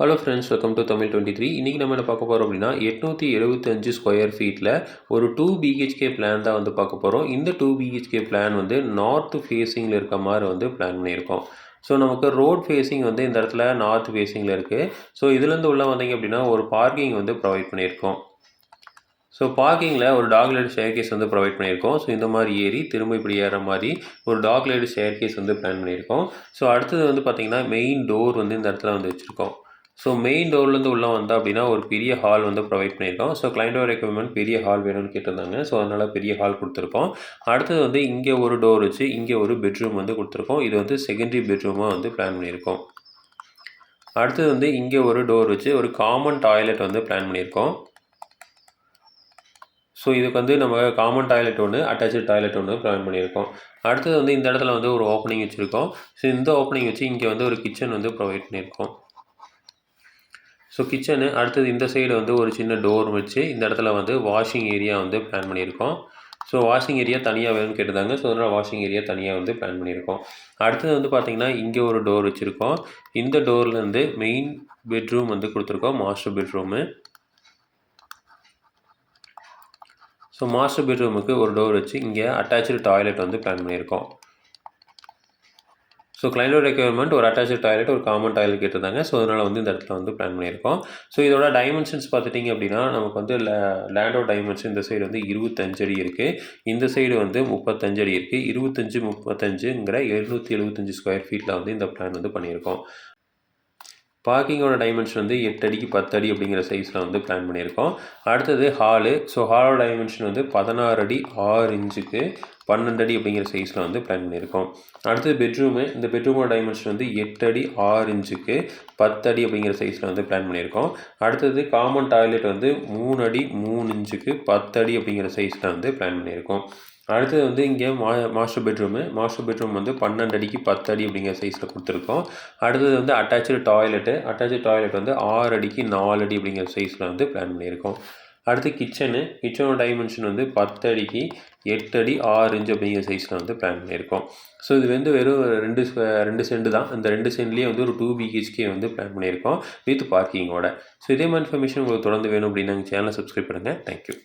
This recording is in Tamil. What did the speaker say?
Hello friends welcome to Tamil twenty three இன்றைக்கி நம்ம என்ன பார்க்க போகிறோம் அப்படின்னா எட்நூற்றி எழுபத்தஞ்சு ஸ்கொயர் ஃபீட்டில் ஒரு டூ பிஹெச்கே பிளான் தான் வந்து பார்க்க போகிறோம் இந்த டூ பிஹெச்கே பிளான் வந்து நார்த் ஃபேஸிங்கில் இருக்க மாதிரி வந்து பிளான் பண்ணியிருக்கோம். ஸோ நமக்கு ரோட் ஃபேஸிங் வந்து இந்த இடத்துல நார்த் ஃபேஸிங்கில் இருக்குது ஸோ இதுலேருந்து உள்ள வந்தீங்க அப்படின்னா ஒரு பார்க்கிங் வந்து ப்ரொவைட் பண்ணியிருக்கோம். ஸோ பார்க்கிங்கில் ஒரு டாக் லைட் ஷேர் கேஸ் வந்து ப்ரொவைட் பண்ணியிருக்கோம். ஸோ இந்த மாதிரி ஏறி திரும்ப இப்படி ஏற மாதிரி ஒரு டாக் லைட் ஷேர் கேஸ் வந்து பிளான் பண்ணியிருக்கோம். ஸோ அடுத்தது வந்து பார்த்திங்கன்னா மெயின் டோர் வந்து இந்த இடத்துல வந்து வச்சுருக்கோம். ஸோ மெயின் டோர்லேருந்து உள்ளே வந்தால் அப்படின்னா ஒரு பெரிய ஹால் வந்து ப்ரொவைட் பண்ணியிருக்கோம். ஸோ கிளைண்டோட ரெக்குவயர்மெண்ட் பெரிய ஹால் வேணும்னு கேட்டிருந்தாங்க. ஸோ அதனால் பெரிய ஹால் கொடுத்துருக்கோம் அடுத்தது வந்து இங்கே ஒரு டோர் வச்சு இங்கே ஒரு பெட்ரூம் வந்து கொடுத்துருக்கோம். இது வந்து செகண்டரி பெட்ரூமாக வந்து பிளான் பண்ணியிருக்கோம். அடுத்தது வந்து இங்கே ஒரு டோர் வச்சு ஒரு காமன் டாய்லெட் வந்து பிளான் பண்ணியிருக்கோம். ஸோ இதுக்கு வந்து நம்ம காமன் டாய்லெட் ஒன்று அட்டாச்சு டாய்லெட் ஒன்று பிளான் பண்ணியிருக்கோம். அடுத்தது வந்து இந்த இடத்துல வந்து ஒரு ஓப்பனிங் வச்சுருக்கோம். ஸோ இந்த ஓப்பனிங் வச்சு இங்கே வந்து ஒரு கிச்சன் வந்து ப்ரொவைட் பண்ணியிருக்கோம். ஸோ கிச்சனு அடுத்தது இந்த சைடு வந்து ஒரு சின்ன டோர் வச்சு இந்த இடத்துல வந்து வாஷிங் ஏரியா வந்து பிளான் பண்ணியிருக்கோம். ஸோ வாஷிங் ஏரியா தனியாக வேணும்னு கேட்டிருந்தாங்க. ஸோ அதனால் வாஷிங் ஏரியா தனியாக வந்து பிளான் பண்ணியிருக்கோம். அடுத்தது வந்து பார்த்திங்கன்னா இங்கே ஒரு டோர் வச்சுருக்கோம். இந்த டோர்லேருந்து மெயின் பெட்ரூம் வந்து கொடுத்துருக்கோம். மாஸ்டர் பெட்ரூமு ஸோ மாஸ்டர் பெட்ரூமுக்கு ஒரு டோர் வச்சு இங்கே அட்டாச்சு டாய்லெட் வந்து பிளான் பண்ணியிருக்கோம். ஸோ கிளைண்டோட ரெக்யர்மெண்ட் ஒரு அட்டாச்சு டாய்லெட் ஒரு காமன் டாய்லெட் கேட்டிருந்தாங்க. ஸோ அதனால் வந்து இந்த இடத்துல வந்து பிளான் பண்ணியிருக்கோம். ஸோ இதோட டைமென்ஷன்ஸ் பார்த்துட்டிங்க அப்படின்னா நமக்கு வந்து லேண்டோட டைமென்ஷன் இந்த சைடு வந்து இருபத்தஞ்சு அடி இருக்குது இந்த சைடு வந்து முப்பத்தஞ்சு அடி இருக்குது இருபத்தஞ்சு முப்பத்தஞ்சுங்கிற எழுநூற்றி எழுபத்தஞ்சு ஸ்கொயர் ஃபீட்டில் வந்து இந்த பிளான் வந்து பண்ணியிருக்கோம். பார்க்கிங்கோட டைமென்ஷன் வந்து எட்டு அடிக்கு பத்து அடி அப்படிங்கிற சைஸில் வந்து பிளான் பண்ணியிருக்கோம். அடுத்தது ஹாலு ஸோ ஹாலோட டைமென்ஷன் வந்து பதினாறு அடி ஆறு இன்ச்சுக்கு பன்னெண்டு அடி அப்படிங்கிற சைஸில் வந்து பிளான் பண்ணியிருக்கோம். அடுத்தது பெட்ரூமு இந்த பெட்ரூமோட டைமென்ஷன் வந்து எட்டு அடி ஆறு இன்ச்சுக்கு பத்து அடி அப்படிங்கிற சைஸில் வந்து பிளான் பண்ணியிருக்கோம். அடுத்தது காமன் டாய்லெட் வந்து மூணு அடி மூணு இன்ச்சுக்கு பத்து அடி அப்படிங்கிற சைஸில் வந்து பிளான் பண்ணியிருக்கோம். அடுத்தது வந்து இங்கே மா மாஸ்டர் பெட்ரூமு மாஸ்டர் பெட்ரூம் வந்து பன்னெண்டு அடிக்கு பத்து அடி அப்படிங்கிற சைஸில் கொடுத்துருக்கோம். அடுத்தது வந்து அட்டாச்சு டாய்லெட்டு அட்டாச்சு டாய்லெட் வந்து ஆறு அடிக்கு நாலு அடி அப்படிங்கிற சைஸில் வந்து பிளான் பண்ணியிருக்கோம். அடுத்து கிச்சனு கிச்சனோட டைமென்ஷன் வந்து பத்து அடிக்கு எட்டு அடி ஆறு இன்ச் அப்படிங்கிற சைஸில் வந்து பிளான் பண்ணியிருக்கோம். ஸோ இது வந்து வெறும் ரெண்டு ரெண்டு சென்ட் தான். இந்த ரெண்டு சென்ட்லேயே வந்து ஒரு டூ பிஹெச்கே வந்து பிளான் பண்ணியிருக்கோம் வித் பார்க்கிங்கோட ஸோ இதே மாதிரி இன்ஃபர்மேஷன் உங்களுக்கு தொடர்ந்து வேணும் அப்படின்னு நாங்கள் சேனலை சப்ஸ்கிரைப் பண்ணுங்கள் தேங்க்யூ